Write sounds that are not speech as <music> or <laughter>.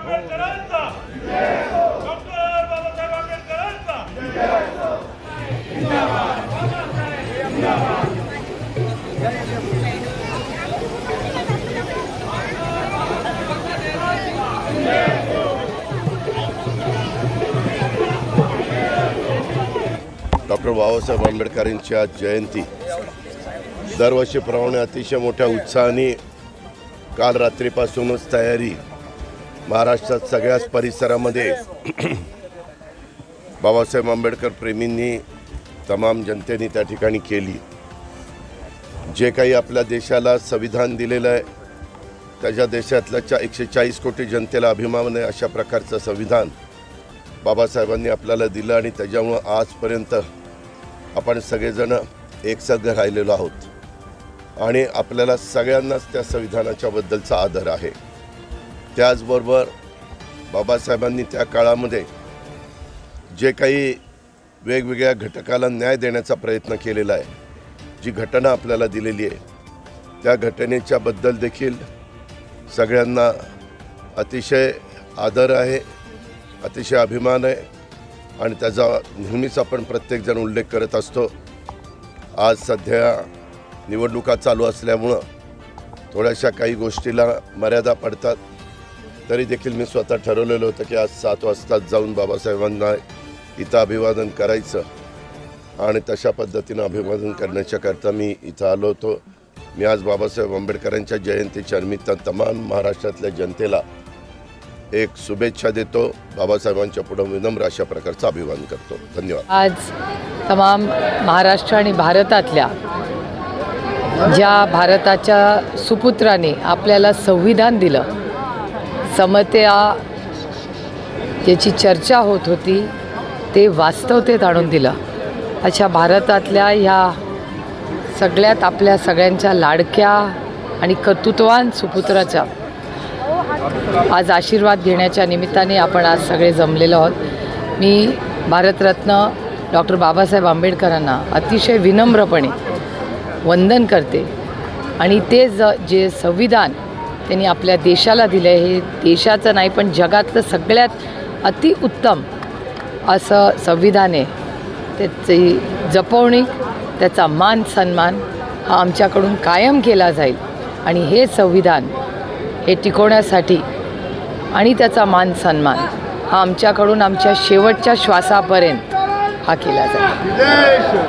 Doctor Babasaheb आंबेडकरांचा doctor Babasaheb आंबेडकरांचा. Doctor Babasaheb आंबेडकरांची आज जयंती दरवर्षीप्रमाणे अतिशय मोठ्या उत्साहाने काल रात्रीपासूनच तयारी महाराष्ट्रात सगळ्याच परिसरामध्ये <clears throat> बाबासाहेब आंबेडकर प्रेमींनी तमाम जनतेने त्या ठिकाणी केली. जे काही आपल्या देशाला संविधान दिलेलं आहे त्याच्या देशातल्या चा एकशे चाळीस कोटी जनतेला अभिमान आहे अशा प्रकारचं संविधान बाबासाहेबांनी आपल्याला दिलं आणि त्याच्यामुळं आजपर्यंत आपण सगळेजण एकसंघ राहिलेलो आहोत. आणि आपल्याला सगळ्यांनाच त्या संविधानाच्याबद्दलचा आदर आहे. त्याचबरोबर बाबासाहेबांनी त्या काळामध्ये जे काही वेगवेगळ्या घटकाला न्याय देण्याचा प्रयत्न केलेला आहे जी घटना आपल्याला दिलेली आहे त्या घटनेच्याबद्दल देखील सगळ्यांना अतिशय आदर आहे अतिशय अभिमान आहे आणि त्याचा नेहमीच आपण प्रत्येकजण उल्लेख करत असतो. आज सध्या निवडणुका चालू असल्यामुळं थोड्याशा काही गोष्टीला मर्यादा पडतात. तरी देखील मी स्वतः ठरवलेलं होतं की आज सात वाजताच जाऊन बाबासाहेबांना इथं अभिवादन करायचं. आणि तशा पद्धतीनं अभिवादन करण्याच्याकरता मी इथं आलो होतो. मी आज बाबासाहेब आंबेडकरांच्या जयंतीच्या निमित्त तमाम महाराष्ट्रातल्या जनतेला एक शुभेच्छा देतो. बाबासाहेबांच्या पुढं विनम्र अशा प्रकारचं अभिवादन करतो. धन्यवाद. आज तमाम महाराष्ट्र आणि भारतातल्या ज्या भारताच्या सुपुत्राने आपल्याला संविधान दिलं समत्या ज्याची चर्चा होत होती ते वास्तवतेत आणून दिलं. अशा भारतातल्या ह्या सगळ्यात आपल्या सगळ्यांच्या लाडक्या आणि कर्तृत्वान सुपुत्राच्या आज आशीर्वाद घेण्याच्या निमित्ताने आपण आज सगळे जमलेलो आहोत. मी भारतरत्न डॉक्टर बाबासाहेब आंबेडकरांना अतिशय विनम्रपणे वंदन करते आणि ते ज जे संविधान त्यांनी आपल्या देशाला दिलं आहे हे देशाचं नाही पण जगातलं सगळ्यात अतिउत्तम असं संविधान आहे. त्याची जपवणी त्याचा मान सन्मान हा आमच्याकडून कायम केला जाईल. आणि हे संविधान हे टिकवण्यासाठी आणि त्याचा मान सन्मान हा आमच्याकडून आमच्या शेवटच्या श्वासापर्यंत हा केला जाईल.